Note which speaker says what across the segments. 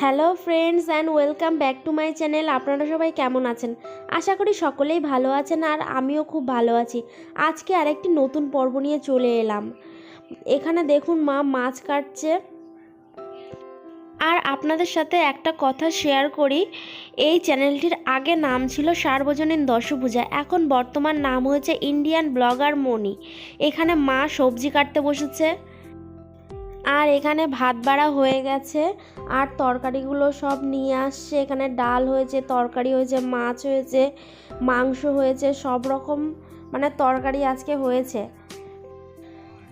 Speaker 1: Hello friends and welcome back to my channel. আপনারা সবাই কেমন আছেন? আশা করি সকলেই ভালো আছেন আর আমিও খুব ভালো আছি। আজকে আরেকটি নতুন পর্ব নিয়ে চলে এলাম। এখানে দেখুন মা মাছ কাটছে। আর আপনাদের সাথে একটা কথা শেয়ার করি। এই চ্যানেলটির আগে নাম ছিল সার্বজনীন দশভূজা। এখন বর্তমান নাম হয়েছে ইন্ডিয়ান ব্লগার মনি এখানে মা সবজি কাটতে বসেছে। আর এখানে ভাত বাড়া হয়ে গেছে। আর তরকারিগুলো সব নিয়ে আসছে। এখানে ডাল হয়েছে, তরকারি হয়েছে, মাছ হয়েছে, মাংস হয়েছে, সব রকম মানে তরকারি আজকে হয়েছে।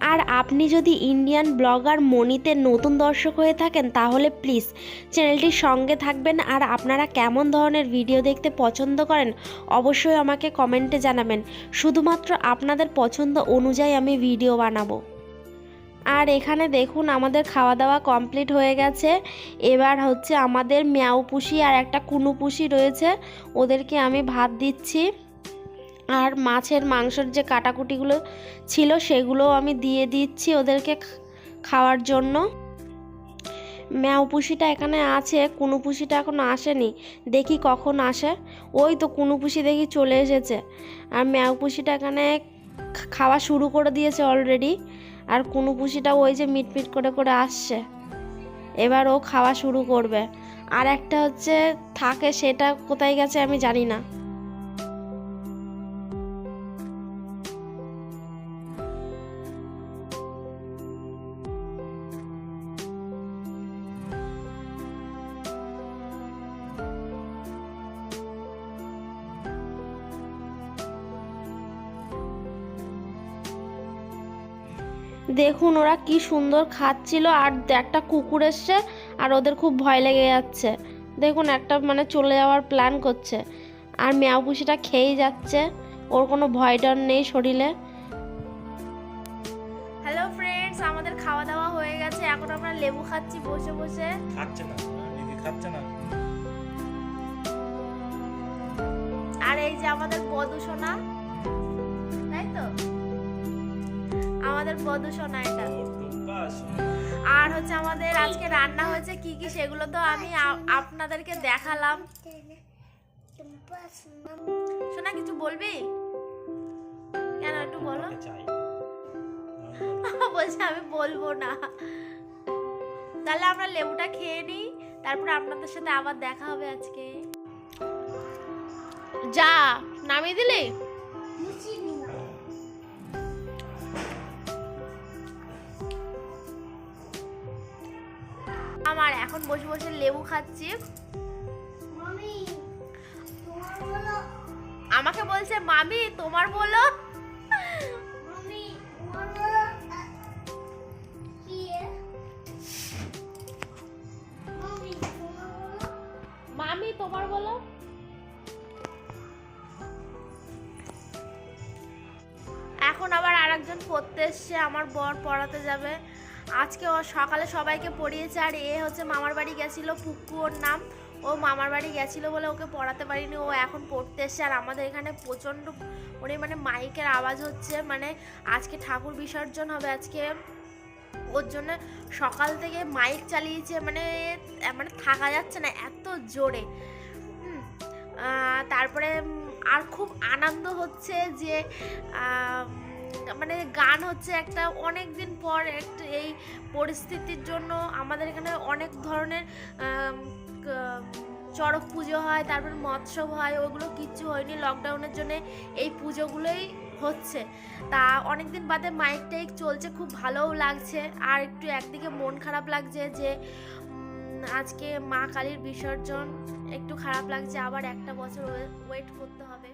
Speaker 1: আর আপনি যদি ইন্ডিয়ান ব্লগার মনিতে নতুন দর্শক হয়ে থাকেন, তাহলে প্লিজ চ্যানেলটির সঙ্গে থাকবেন। আর আপনারা কেমন ধরনের ভিডিও দেখতে পছন্দ করেন, অবশ্যই আমাকে কমেন্টে জানাবেন। শুধুমাত্র আপনাদের পছন্দ অনুযায়ী আমি ভিডিও বানাবো। আর এখানে দেখুন আমাদের খাওয়া দাওয়া কমপ্লিট হয়ে গেছে। এবার হচ্ছে আমাদের ম্যাও পুষি আর একটা কুনু পুষি রয়েছে। ওদেরকে আমি ভাত দিচ্ছি। আর মাছের, মাংসের যে কাটাকুটিগুলো ছিল সেগুলোও আমি দিয়ে দিচ্ছি ওদেরকে খাওয়ার জন্য। ম্যাও পুষিটা এখানে আছে, কুনু পুষিটা এখনও আসেনি। দেখি কখন আসে। ওই তো কুনু পুষি দেখি চলে এসেছে। আর ম্যাও পুষিটা এখানে খাওয়া শুরু করে দিয়েছে অলরেডি। আর কুনু পুষিটা ওই যে মিটমিট করে করে আসছে। এবার ও খাওয়া শুরু করবে। আর একটা হচ্ছে, থাকে সেটা কোথায় গেছে আমি জানি না। দেখুন ওরা কি সুন্দর খাচ্ছিল আর একটা কুকুর এসছে আর ওদের খুব ভয় লেগে যাচ্ছে। দেখুন একটা মানে চলে যাওয়ার প্ল্যান করছে। আর মেয়াও পুষিটা খেয়েই যাচ্ছে। ওর কোনো ভয় ডর নেই শরীরে। হ্যালো ফ্রেন্ডস আমাদের খাওয়া দাওয়া হয়ে গেছে। এখন আমরা লেবু খাচ্ছি বসে বসে।
Speaker 2: খাচ্ছে না। দিদি খাচ্ছে না।
Speaker 1: আর এই যে আমাদের তো আমাদের বধূসোনা এটা। আর হচ্ছে আমাদের আজকে রান্না হয়েছে কি কি সেগুলো তো আমি আপনাদেরকে দেখালাম। শোনা কিছু বলবি? কেন একটু বলো। বলছে আমি বলব না। তাহলে আমরা লেবুটা খেয়ে নিই তারপরে আপনাদের সাথে আবার দেখা হবে আজকে। যা নামিয়ে দিলি? আমার এখন বসে বসে লেবু খাচ্ছি। আমাকে বলছে মামি তোমার বলো। মামি তোমার বলো। এখন আবার আরেকজন পড়তে এসছে আমার বর পড়াতে যাবে। আজকে ও সকালে সবাইকে পড়িয়েছে আর এ হচ্ছে মামার বাড়ি গেছিল ওর নাম। ও মামার বাড়ি গেছিল বলে ওকে পড়াতে পারিনি, ও এখন পড়তে এসছে। আর আমাদের এখানে প্রচণ্ড পরিমাণে মাইকের আওয়াজ হচ্ছে মানে আজকে ঠাকুর বিসর্জন হবে, আজকে ওর জন্য সকাল থেকে মাইক চালিয়েছে মানে মানে থাকা যাচ্ছে না এত জোরে। তারপরে আর খুব আনন্দ হচ্ছে যে মানে গান হচ্ছে একটা অনেক দিন পর একটা এই পরিস্থিতির জন্য আমাদের এখানে অনেক ধরনের চড়ক পুজো হয়, তারপর মৎসব হয়, ওগুলো কিচ্ছু হয়নি লকডাউনের জন্য এই পুজোগুলোই হচ্ছে। তা অনেক দিন বাদে মাইক টাইক চলছে, খুব ভালোও লাগছে, আর একটু একদিকে মন খারাপ লাগছে যে আজকে মা কালীর বিসর্জন, একটু খারাপ লাগছে, আবার একটা বছর ওয়েট করতে হবে।